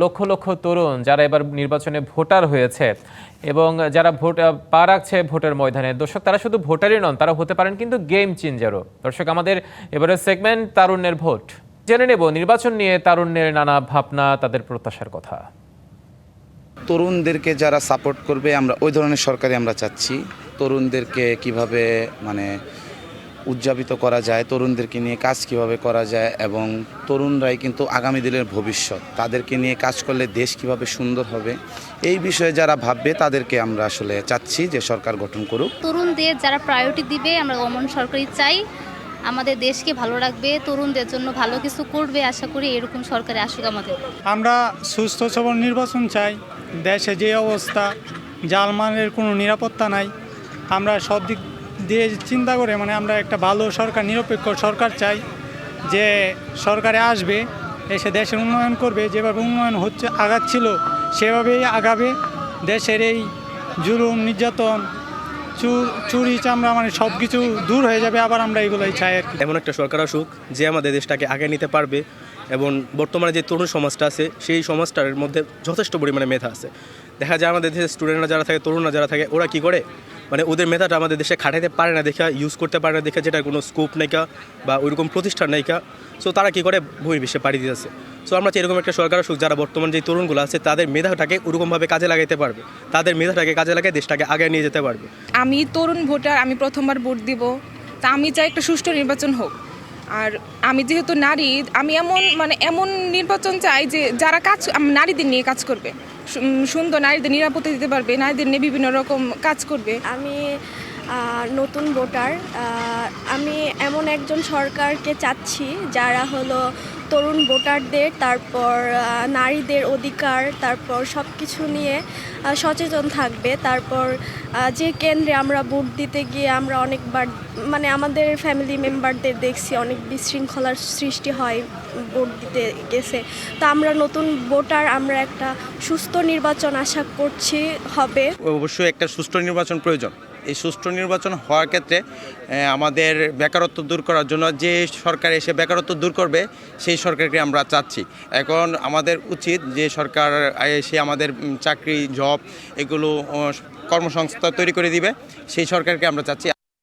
লক্ষ লক্ষ তরুণ যারা এবার নির্বাচনে ভোটার হয়েছে এবং যারা ভোট পা রাখছে ভোটের ময়দানে। দর্শক, তারা শুধু ভোটারই নন, তারা হতে পারেন কিন্তু গেম চেঞ্জারও দর্শক, আমাদের এবারের সেগমেন্ট তারুণ্যের ভোট। জেনে নেব, নির্বাচন নিয়ে তারুণ্যের নানা ভাবনা, তাদের প্রত্যাশার কথা। তরুণদেরকে যারা সাপোর্ট করবে, আমরা, ওই ধরনের সরকারি আমরা চাচ্ছি। তরুণদেরকে কীভাবে মানে উদযাপিত করা যায় তরুণদেরকে নিয়ে কাজ কীভাবে করা যায় এবং তরুণরাই কিন্তু আগামী দিনের ভবিষ্যৎ। তাদেরকে নিয়ে কাজ করলে দেশ কীভাবে সুন্দর হবে এই বিষয়ে যারা ভাববে তাদেরকে আমরা আসলে চাচ্ছি যে সরকার গঠন করুক। তরুণদের যারা প্রায়োরিটি দিবে আমরা অমন সরকারি চাই। আমাদের দেশকে ভালো রাখবে তরুণদের জন্য ভালো কিছু করবে আশা করি এরকম সরকারে আসুক আমাদের। আমরা সুস্থ সবল নির্বাচন চাই। দেশে যে অবস্থা জালমালের কোনো নিরাপত্তা নাই। আমরা সব দিক দিয়ে চিন্তা করে মানে আমরা একটা ভালো সরকার, নিরপেক্ষ সরকার চাই যে সরকারে আসবে, এসে দেশের উন্নয়ন করবে, যেভাবে উন্নয়ন হচ্ছে, আগাচ্ছিল, সেভাবেই আগাবে। দেশের এই জুলুম, নির্যাতন চুর, চামড়া মানে সব কিছু দূর হয়ে যাবে, আবার আমরা এগুলোই চাই আর এমন একটা সরকার আসুক যে আমাদের দেশটাকে আগে নিতে পারবে এবং বর্তমানে যে তরুণ সমাজটা আছে, সেই সমাজটার মধ্যে যথেষ্ট পরিমাণে মেধা আছে। দেখা যায় আমাদের দেশের স্টুডেন্টরা যারা থাকে, তরুণরা যারা থাকে, ওরা কি করে? মানে ওদের মেধাটা আমাদের দেশে খাটাইতে পারে না দেখা ইউজ করতে পারে না দেখে, যেটা কোনো স্কোপ নাইকা বা ওইরকম প্রতিষ্ঠান নাইকা সো তারা কি করে? বহির্বিশ্বে পাড়ি দিতেছে। সো আমরা এরকম একটা সরকার আসুক, যারা বর্তমান যে তরুণগুলো আছে, তাদের মেধাটাকে ওরকমভাবে কাজে লাগাইতে পারবে। তাদের মেধাটাকে কাজে লাগিয়ে দেশটাকে আগে নিয়ে যেতে পারবে। আমি তরুণ ভোটার, আমি প্রথমবার ভোট দিব। তা আমি চাই একটা সুষ্ঠু নির্বাচন হোক। আর আমি যেহেতু নারী, আমি এমন মানে এমন নির্বাচন চাই যে যারা কাজ, নারীদের নিয়ে কাজ করবে। সুন্দর নারীদের নিরাপত্তা দিতে পারবে নারীদের নিয়ে বিভিন্ন রকম কাজ করবে। আমি নতুন ভোটার এমন একজন সরকারকে চাচ্ছি, যারা হলো তরুণ ভোটারদের, তারপর নারীদের অধিকার, তারপর সব কিছু নিয়ে সচেতন থাকবে। তারপর যে কেন্দ্রে আমরা ভোট দিতে গিয়ে আমরা অনেকবার মানে আমাদের ফ্যামিলি মেম্বারদের দেখছি অনেক বিশৃঙ্খলার সৃষ্টি হয়, ভোট দিতে গেছে। তা আমরা নতুন ভোটার, আমরা একটা সুস্থ নির্বাচন আশা করছি, হবে। অবশ্যই একটা সুষ্ঠু নির্বাচন প্রয়োজন। এই সুষ্ঠু নির্বাচন হওয়ার ক্ষেত্রে আমাদের বেকারত্ব দূর করার জন্য যে সরকার এসে বেকারত্ব দূর করবে, সেই সরকারকে আমরা চাচ্ছি। এখন আমাদের উচিত যে সরকার এসে আমাদের চাকরি, জব এগুলো কর্মসংস্থা তৈরি করে দিবে, সেই সরকারকে আমরা চাচ্ছি।